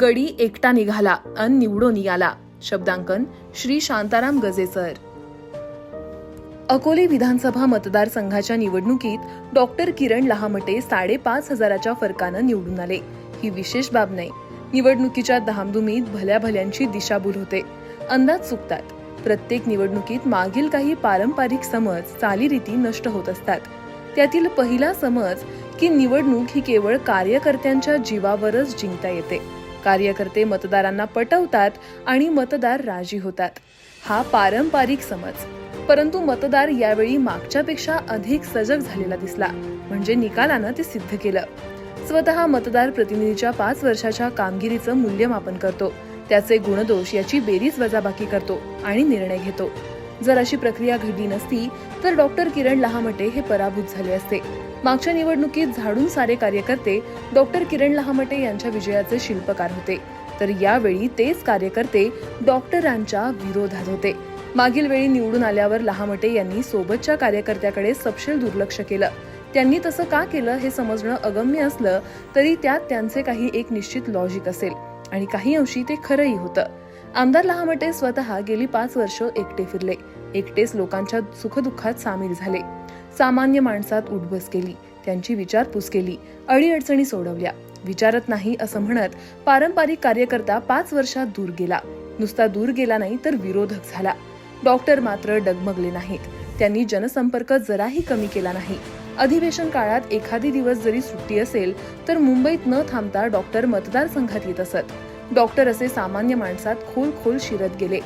गडी एकटा निघाला अन निवडून आला शब्दांकन श्री शांताराम गजेसर अकोले विधानसभा मतदारसंघाच्या निवडणुकीत डॉक्टर किरण लहामटे साडेपाच हजाराच्या फरकानं निवडून आले. ही विशेष बाब नाही. निवडणुकीच्या धामधुमीत भल्या भल्यांची दिशाभूल होते. अंदाज चुकतात. प्रत्येक निवडणुकीत मागील काही पारंपरिक समज चालीरीती नष्ट होत असतात. त्यातील पहिला समज की निवडणूक ही केवळ कार्यकर्त्यांच्या जीवावरच जिंकता येते. कार्यकर्ते मतदारांना पटवतात आणि मतदार राजी होतात. हा पारंपरिक समज. परंतु मतदार यावेळी मागच्यापेक्षा अधिक सजग झालेला दिसला. म्हणजे निकालानं ते सिद्ध केलं. स्वतः मतदार प्रतिनिधीच्या पाच वर्षाच्या कामगिरीचं मूल्यमापन करतो. त्याचे गुणदोष याची बेरीज वजाबाकी करतो आणि निर्णय घेतो. जर अशी प्रक्रिया घडली नसती तर डॉक्टर किरण लहामटे हे पराभूत झाले असते. मागच्या निवडणुकीत झाडून सारे कार्यकर्ते डॉक्टर किरण लहामटे यांच्या विजयाचे शिल्पकार होते. तर यावेळी तेच कार्यकर्ते डॉक्टरांच्या विरोधात होते. मागील वेळी निवडून आल्यावर लहामटे यांनी सोबतच्या कार्यकर्त्याकडे सपशेल दुर्लक्ष केलं. त्यांनी तसं का केलं हे समजणं अगम्य असलं तरी त्यात त्यांचे काही एक निश्चित लॉजिक असेल. आणि काही अंशी ते खरंही होतं. आमदार लहामटे स्वतः गेली पाच वर्ष एकटे फिरले. एकटेच लोकांच्या सुखदुःखात सामील झाले. सामान्य माणसात उठबस केली. त्यांची विचारपूस केली. अडीअडचणी सोडवल्या. विचारत नाही असं म्हणत पारंपरिक कार्यकर्ता पाच वर्षात दूर गेला. नुसता दूर गेला नाही तर विरोधक झाला. डॉक्टर मात्र डगमगले नाहीत. त्यांनी जनसंपर्क जराही कमी केला नाही. अधिवेशन काळात एखादी दिवस जरी सुट्टी असेल तर मुंबईत न थांबता डॉक्टर मतदारसंघात येत असत. डॉक्टर असे सामान्य माणसात खोल खोल शिरत गेले.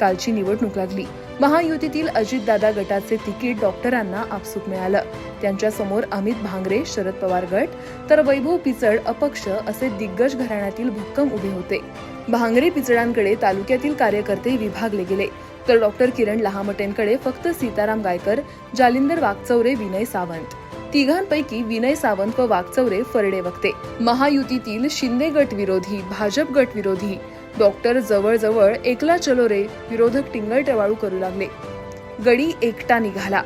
कालची निवडणूक लागली. महायुतीतील अजितदादा गटाचे तिकीट डॉक्टरांना आपसूक मिळालं. त्यांच्यासमोर अमित भांगरे शरद पवार गट तर वैभव पिचड अपक्ष असे दिग्गज घराण्यातील भक्कम उभे होते. भांगरे पिचडांकडे तालुक्यातील कार्यकर्ते विभागले गेले. तर डॉक्टर किरण लहामटेंकडे फक्त सीताराम गायकर जालिंदर वागचौरे विनय सावंत. तिघांपैकी विनय सावंत व वागचौरे फरडे वक्ते. महायुतीतील शिंदे गट विरोधी भाजप गट विरोधी डॉक्टर जवळजवळ एकला चलो रे विरोधक टिंगल टवाळू करू लागले. गडी एकटा निघाला.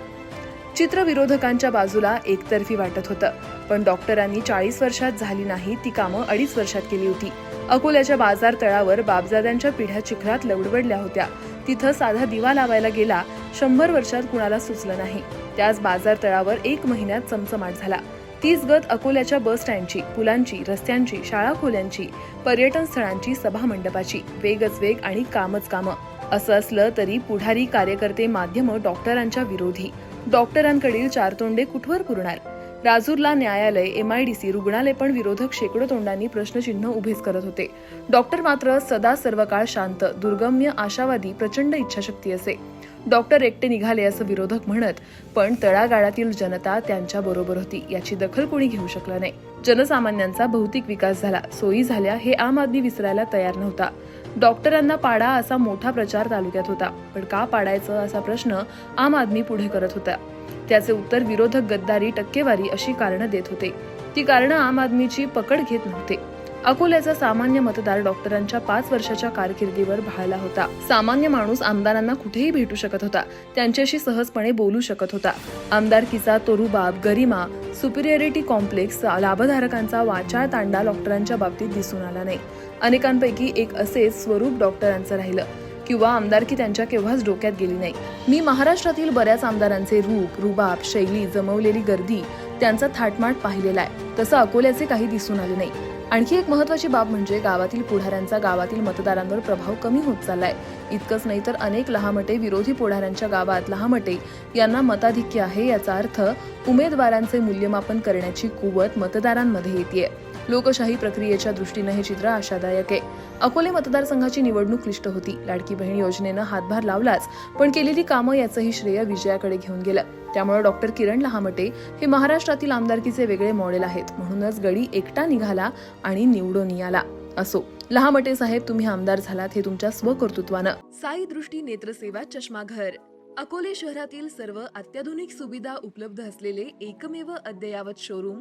चित्र विरोधकांच्या बाजूला एकतर्फी वाटत होतं पण डॉक्टरांनी चाळीस वर्षात झाली नाही ती कामं अडीच वर्षात केली होती. अकोल्याच्या बाजार तळावर बापजाद्यांच्या पिढ्या चिखलात लवडबडल्या होत्या. तिथं साधा दिवा लावायला गेला शंभर वर्षात कुणाला सुचलं नाही. त्याच बाजार तळावर एक महिन्यात चमचमाट झाला. तीच गत अकोल्याच्या बस स्टँडची पुलांची रस्त्यांची शाळा खोल्यांची पर्यटन स्थळांची सभा मंडपाची वेगच वेग आणि कामच कामं. असं असलं तरी पुढारी कार्यकर्ते माध्यम डॉक्टरांच्या विरोधी. डॉक्टरांकडील चार तोंडे कुठवर पुरणार? राजूरला न्यायालय एमआयडीसी रुग्णालय पण विरोधक शेकडो तोंडांनी प्रश्नचिन्ह उभेच करत होते. डॉक्टर मात्र सदा सर्व काळ शांत दुर्गम्य आशावादी प्रचंड इच्छाशक्ती असे. डॉक्टर एकटे निघाले असं विरोधक म्हणत पण तळागाळातील जनता त्यांच्या बरोबर होती याची दखल कोणी घेऊ शकलं नाही. जनसामान्यांचा भौतिक विकास झाला सोयी झाल्या हे आम आदमी विसरायला तयार नव्हता. डॉक्टरांना पाडा असा मोठा प्रचार तालुक्यात होता पण का पाडायचं असा प्रश्न आम आदमी पुढे करत होता. त्याचे उत्तर विरोधक गद्दारी टक्केवारी अशी कारणं देत होते. ती कारणं आम आदमीची पकड घेत नव्हते. अकोल्याचा सामान्य मतदार डॉक्टरांच्या पाच वर्षाच्या कारकिर्दीवर भाळला होता. सामान्य माणूस आमदारांना कुठेही भेटू शकत होता. त्यांच्याशी सहजपणे बोलू शकत होता. आमदारकीचा तोरुबाब गरिमा सुपिरियरिटी कॉम्प्लेक्स लाभधारकांचा वाचाळ तांडा डॉक्टरांच्या बाबतीत दिसून आला नाही. अनेकांपैकी एक असेच स्वरूप डॉक्टरांचं राहिलं. किंवा आमदारकी त्यांच्या केव्हाच डोक्यात गेली नाही. मी महाराष्ट्रातील बऱ्याच आमदारांचे रूप रुबाब शैली जमवलेली गर्दी त्यांचा थाटमाट पाहिलेला आहे. तसं अकोल्याचे काही दिसून आले नाही. आणखी एक महत्वाची बाब म्हणजे गावातील पुढाऱ्यांचा गावातील मतदारांवर प्रभाव कमी होत चाललाय. इतकंच नाही तर अनेक लहामटे विरोधी पुढाऱ्यांच्या गावात लहामटे यांना मताधिक्य आहे याचा अर्थ उमेदवारांचे मूल्यमापन करण्याची कुवत मतदारांमध्ये येते लोकशाही प्रक्रियेच्या दृष्टीनं हे चित्र आशादायक आहे. अकोले मतदारसंघाची निवडणूक क्लिष्ट होती. लाडकी बहीण योजनेनं हातभार लावलाच पण केलेली कामं याचंही श्रेय विजयाकडे घेऊन गेलं. त्यामुळे डॉक्टर किरण लहामटे हे महाराष्ट्रातील आमदारकीचे वेगळे मॉडेल आहेत. म्हणूनच गडी एकटा निघाला आणि निवडून आला असो. लहामटे साहेब तुम्ही आमदार झालात हे तुमच्या स्वकर्तृत्वानं. साई दृष्टी नेत्रसेवा चष्माघर. अकोले शहरातील सर्व अत्याधुनिक सुविधा उपलब्ध असलेले एकमेव अद्ययावत शोरूम